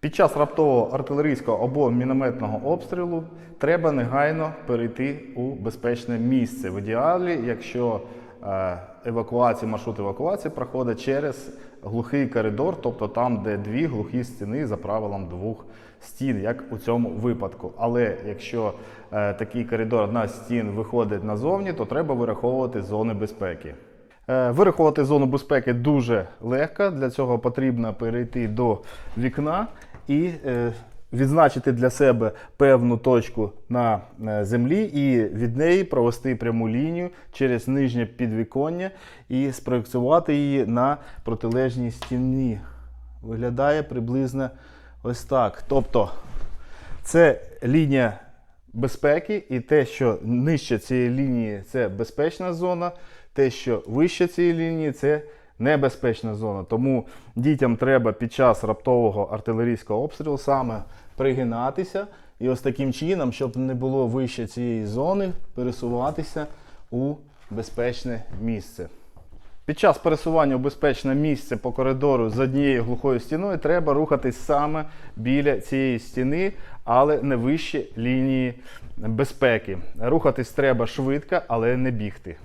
Під час раптового артилерійського або мінометного обстрілу треба негайно перейти у безпечне місце. В ідеалі, якщо е, евакуація, маршрут евакуації проходить через глухий коридор, тобто там, де дві глухі стіни за правилом двох стін, як у цьому випадку. Але якщо е, такий коридор одна стін виходить назовні, то треба вираховувати зони безпеки. Е, Вирахувати зону безпеки дуже легко. Для цього потрібно перейти до вікна і е, відзначити для себе певну точку на е, землі, і від неї провести пряму лінію через нижнє підвіконня і спроєктувати її на протилежній стіні. Виглядає приблизно ось так. Тобто це лінія безпеки, і те, що нижче цієї лінії це безпечна зона, те, що вище цієї лінії, це небезпечна зона. Тому дітям треба під час раптового артилерійського обстрілу саме пригинатися і ось таким чином, щоб не було вище цієї зони, пересуватися у безпечне місце. Під час пересування у безпечне місце по коридору з однією глухою стіною треба рухатись саме біля цієї стіни, але не вище лінії безпеки. Рухатись треба швидко, але не бігти.